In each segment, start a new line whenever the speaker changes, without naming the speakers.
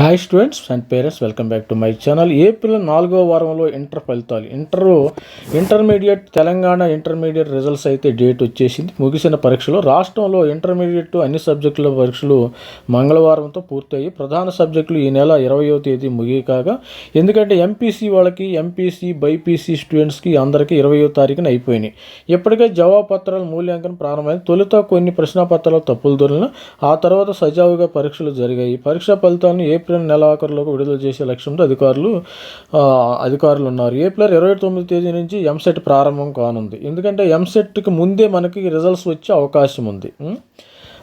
Hi students and parents welcome back to my channel April నాలుగో వారంలో inter ఫలితాలు. Inter intermediate Telangana intermediate results అయితే date వచ్చేసింది. ముగిసిన పరీక్షలు. రాష్ట్రంలో ఇంటర్మీడియట్ అన్ని సబ్జెక్టుల పరీక్షలు మంగళవారంతో పూర్తయ్యి ప్రధాన సబ్జెక్టులు ఈ నెల ఇరవయో తేదీ ముగియ కాగా ఎందుకంటే ఎంపీసీ వాళ్ళకి ఎంపీసీ బైపీసీ స్టూడెంట్స్కి అందరికీ ఇరవయో తారీఖున అయిపోయినాయి. ఇప్పటికే జవాబు పత్రాలు మూల్యాంకనం ప్రారంభమైంది. తొలుత కొన్ని ప్రశ్నాపత్రాలు తప్పులు దొరికిన ఆ తర్వాత సజావుగా పరీక్షలు జరిగాయి. పరీక్షా ఫలితాలను ఏప్రిల్ నెలాఖరులోకి విడుదల చేసే లక్ష్యంతో అధికారులు అధికారులు ఉన్నారు. ఏప్రిల్ ఇరవై తొమ్మిది తేదీ నుంచి ఎంసెట్ ప్రారంభం కానుంది. ఎందుకంటే ఎంసెట్కి ముందే మనకి రిజల్ట్స్ వచ్చే అవకాశం ఉంది.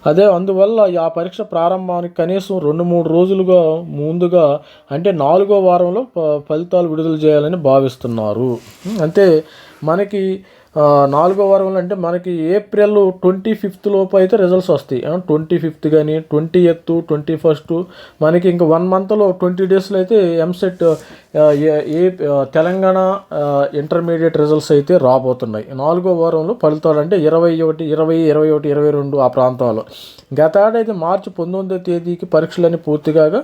అదే అందువల్ల ఆ పరీక్ష ప్రారంభానికి కనీసం రెండు మూడు రోజులుగా ముందుగా అంటే నాలుగో వారంలో ఫలితాలు విడుదల చేయాలని భావిస్తున్నారు. అంటే మనకి నాలుగో వారంలో అంటే మనకి ఏప్రిల్ ట్వంటీ ఫిఫ్త్ లోపు అయితే రిజల్ట్స్ వస్తాయి. ట్వంటీ ఫిఫ్త్ కానీ ట్వంటీ ఎయిత్ ట్వంటీ ఫస్ట్ మనకి ఇంకా వన్ మంత్లో ట్వంటీ డేస్లో అయితే ఎంసెట్ ఏ తెలంగాణ ఇంటర్మీడియట్ రిజల్ట్స్ అయితే రాబోతున్నాయి. నాలుగో వారంలో ఫలితాలు అంటే ఇరవై ఒకటి ఇరవై ఇరవై ఒకటి ఇరవై రెండు ఆ ప్రాంతాల్లో. గత ఏడాది మార్చి పంతొమ్మిదో తేదీకి పరీక్షలన్నీ పూర్తి కాగా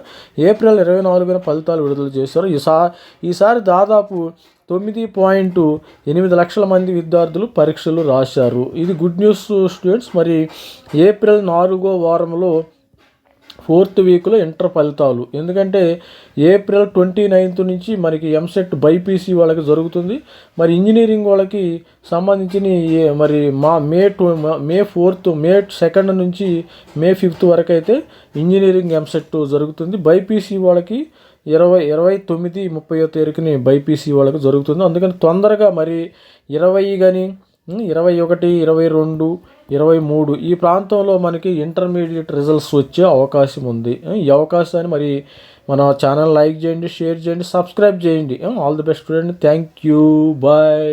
ఏప్రిల్ ఇరవై నాలుగున ఫలితాలు విడుదల చేశారు. ఈసారి ఈసారి దాదాపు తొమ్మిది పాయింట్ ఎనిమిది లక్షల మంది విద్యార్థులు పరీక్షలు రాశారు. ఇది గుడ్ న్యూస్ స్టూడెంట్స్ మరి ఏప్రిల్ నాలుగో వారంలో ఫోర్త్ వీక్లో ఇంటర్ ఫలితాలు. ఎందుకంటే ఏప్రిల్ ట్వంటీ నైన్త్ నుంచి మనకి ఎంసెట్ బైపీసీ వాళ్ళకి జరుగుతుంది. మరి ఇంజనీరింగ్ వాళ్ళకి సంబంధించిన మరి మా May to May fourth May second నుంచి మే ఫిఫ్త్ వరకు అయితే ఇంజనీరింగ్ ఎంసెట్ జరుగుతుంది. బైపీసీ వాళ్ళకి ఇరవై ఇరవై తొమ్మిది ముప్పై తారీఖుని బైపీసీ వాళ్ళకి జరుగుతుంది. అందుకని తొందరగా మరి ఇరవై కానీ ఇరవై ఒకటి ఇరవై రెండు ఇరవై మూడు ఈ ప్రాంతంలో మనకి ఇంటర్మీడియట్ రిజల్ట్స్ వచ్చే అవకాశం ఉంది. ఈ అవకాశాన్ని మరి మన ఛానల్ లైక్ చేయండి షేర్ చేయండి సబ్స్క్రైబ్ చేయండి. All the best student. Thank you. Bye.